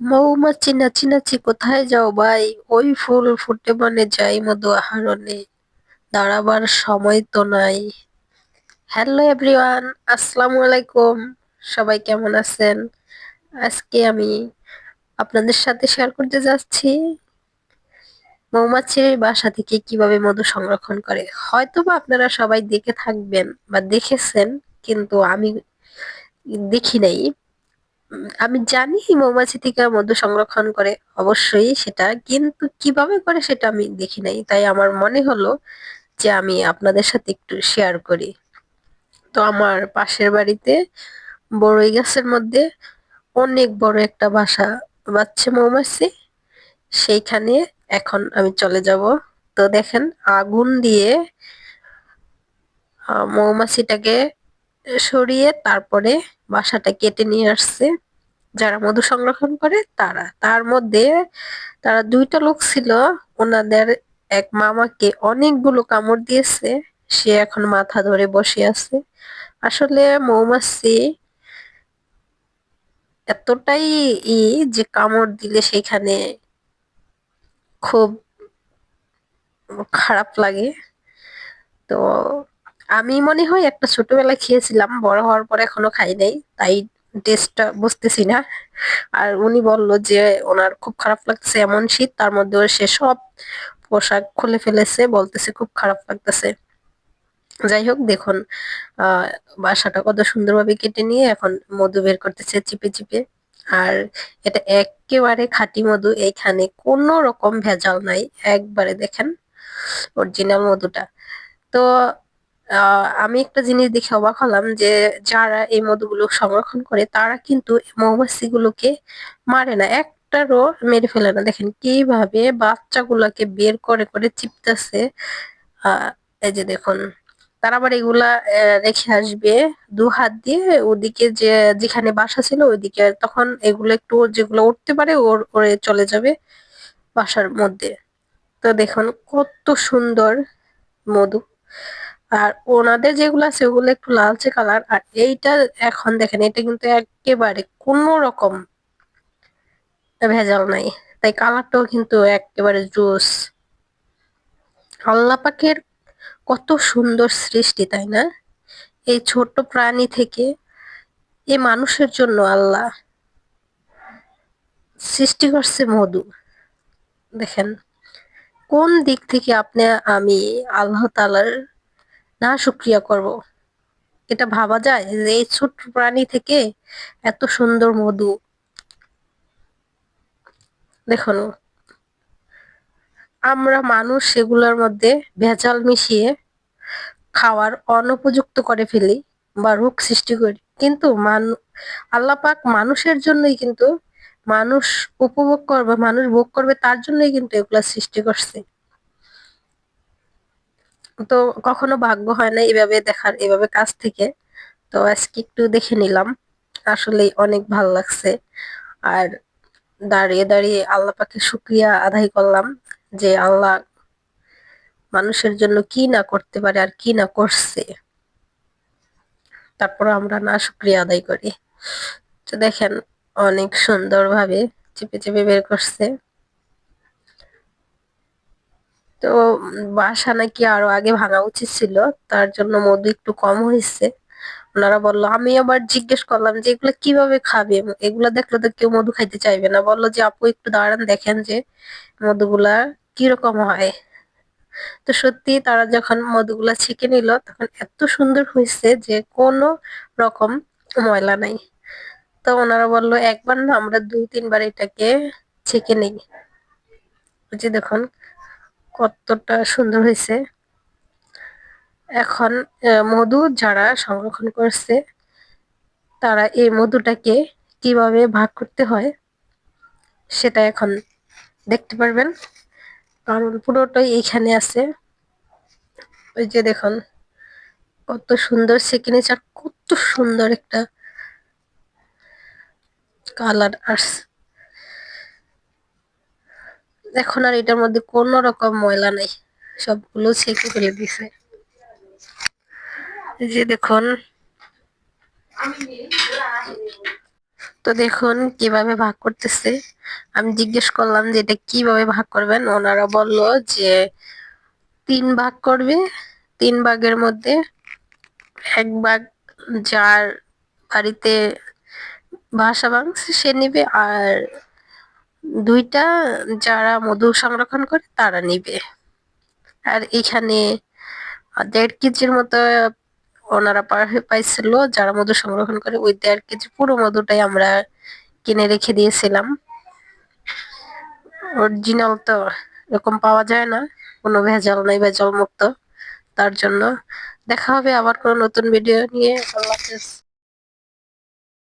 মৌমাছি নাচি নাচি কোথায় যাও ভাই? ওই ফুল ফুটে বনে যাই মধু আহরণে। দাঁড়াবার সময় তো নাই। হ্যালো এভরিওয়ান আসসালামু আলাইকুম। সবাই কেমন আছেন? আজকে আমি আপনাদের সাথে শেয়ার করতে যাচ্ছি। মৌমাছির বাসা থেকে কীভাবে মধু সংরক্ষণ করে? হয়তো বা আপনারা সবাই দেখে থাকবেন বা দেখেছেন, কিন্তু আমি দেখি নাই। আমি জানি মৌমাছি থেকে মধু সংরক্ষণ করে অবশ্যই সেটা, কিন্তু কীভাবে করে সেটা আমি দেখি নাই। তাই আমার মনে হলো যে আমি আপনাদের সাথে একটু শেয়ার করি। তো আমার পাশের বাড়িতে বড়ই গাছের মধ্যে অনেক বড় একটা বাসা বাচ্ছে মৌমাছি। সেইখানে এখন আমি চলে যাব। তো দেখেন, আগুন দিয়ে মৌমাছিটাকে সরিয়ে তারপরে বাসাটা কেটে নিয়ে আসছে। যারা মধু সংরক্ষণ করে, তারা। তার মধ্যে তারা দুইটা লোক ছিল। ওনাদের এক মামাকে অনেকগুলো কামড় দিয়েছে। সে এখন মাথা ধরে বসে আছে। আসলে মৌমাছি এতটাই ই যে কামড় দিলে সেখানে খুব খারাপ লাগে। তো আমি মনে হয় একটা ছোটবেলায় খেয়েছিলাম, বড় হওয়ার পর এখনও খাই নাই, তাই টেস্টটা বুঝতেছি না। আর উনি বলল যে ওনার খুব খারাপ লাগছে এমন শীত, তার মধ্যে সে সব পোশাক খুলে ফেলেছে, বলতেছে খুব খারাপ লাগতেছে। যাই হোক, দেখুন বাসাটা কত সুন্দরভাবে কেটে নিয়ে এখন মধু বের করতেছে চিপে চিপে। আর এটা একেবারে খাঁটি মধু এইখানে কোনো রকম ভেজাল নাই, একবারে দেখেন অরিজিনাল মধুটা। তো আমি একটা জিনিস দেখে অবাক হলাম যে যারা এই মধুগুলো সংরক্ষণ করে, তারা কিন্তু মৌমাছিগুলোকে মারে না। একটারও মেরে ফেলে না। দেখেন কীভাবে বাচ্চাগুলোকে বের করে করে চিপতেছে। এই যে দেখুন, তারা আবার এগুলা রেখে আসবে দু হাত দিয়ে। ওদিকে যে, যেখানে বাসা ছিল, ওইদিকে তখন এগুলো একটু যেগুলো উঠতে পারে, ওর, ওরে চলে যাবে বাসার মধ্যে। তো দেখুন কত সুন্দর মধু। আর ওনাদের যেগুলো আছে, ওগুলো একটু লালচে কালার আর এইটা এখন দেখেন, এটা কিন্তু একেবারে কোনো রকম ভেজাল নাই। তাই কালারটাও কিন্তু একেবারে জোস। আল্লাহ পাকের কত সুন্দর সৃষ্টি, তাই না? এই ছোট্ট প্রাণী থেকে এ মানুষের জন্য আল্লাহ সৃষ্টি করছে মধু। দেখেন, কোন দিক থেকে আপনি, আমি, আল্লাহ তাআলার না শুক্রিয়া করব। এটা ভাবা যায় যে এই ছোট্ট প্রাণী থেকে এত সুন্দর মধু। দেখুন, আমরা মানুষ সেগুলোর মধ্যে ভেজাল মিশিয়ে খাওয়ার অনুপযুক্ত করে ফেলি বা রোগ সৃষ্টি করি। কিন্তু আল্লাহপাক মানুষের জন্যই কিন্তু মানুষ উপভোগ করবে, মানুষ ভোগ করবে, তার জন্যই কিন্তু এগুলা সৃষ্টি করছে। তো কখনো ভাগ্য হয় না এভাবে দেখার, এভাবে কাছ থেকে। তো আজকে একটু দেখে নিলাম। আসলে অনেক ভালো লাগছে। আর দাঁড়িয়ে দাঁড়িয়ে আল্লাহ পাকে শুক্রিয়া আদায় করলাম যে আল্লাহ মানুষের জন্য কি না করতে পারে আর কি না করছে। তারপর আমরা না শুক্রিয়া আদায় করি। তো দেখেন, অনেক সুন্দরভাবে চেপে চেপে বের করছে। তো বাসা নাকি আরও আগে ভাঙা উচিত ছিল, তার জন্য মধু একটু কম হয়েছে। ওনারা বলল, আমি আবার জিজ্ঞেস করলাম যে, এগুলো কীভাবে খাবে? এগুলা দেখলে তো কেউ মধু খাইতে চাইবে না। বলল যে, আপু, একটু দাঁড়ান, দেখেন যে মধুগুলা কীরকম হয়। তো সত্যি তারা যখন মধুগুলা ছেঁকে নিল, তখন এত সুন্দর হয়েছে যে কোনো রকম ময়লা নাই। তো ওনারা বলল, একবার না, আমরা দুই তিনবার এটাকে ছেঁকে নেই। যে দেখুন কতটা সুন্দর হয়েছে। এখন মধু যারা সংরক্ষণ করছে, তারা এই মধুটাকে কীভাবে ভাগ করতে হয়, সেটা এখন দেখতে পারবেন। কারণ পুরোটাই এইখানে আছে। ওই যে দেখুন, কত সুন্দর সিগনেচার, কত সুন্দর একটা কালার আসছে। এখন আর এটার মধ্যে কোনো রকম ময়লা নাই। সবগুলো ছেঁকে ফেলে দিছে। যে দেখুন। তো দেখুন কীভাবে ভাগ করতেছে। আমি জিজ্ঞেস করলাম যে এটা কীভাবে ভাগ করবেন? ওনারা বলল যে তিন ভাগ করবে। তিন ভাগের মধ্যে এক ভাগ যার বাড়িতে বাসা ভাঙছে সে নিবে আর দুইটা যারা মধু সংরক্ষণ করে তারা নিবে। আর এখানে দেড় কেজির মতো ওনারা পাইছিল, যারা মধু সংরক্ষণ করে ওই দেড় কেজি পুরো মধুটাই আমরা কিনে রেখে দিয়েছিলাম। অরিজিনাল তো এরকম পাওয়া যায় না, কোনো ভেজাল নাই ভেজাল মুক্ত তার জন্য দেখা হবে আবার কোনো নতুন ভিডিও নিয়ে। আল্লাহ হাফেজ।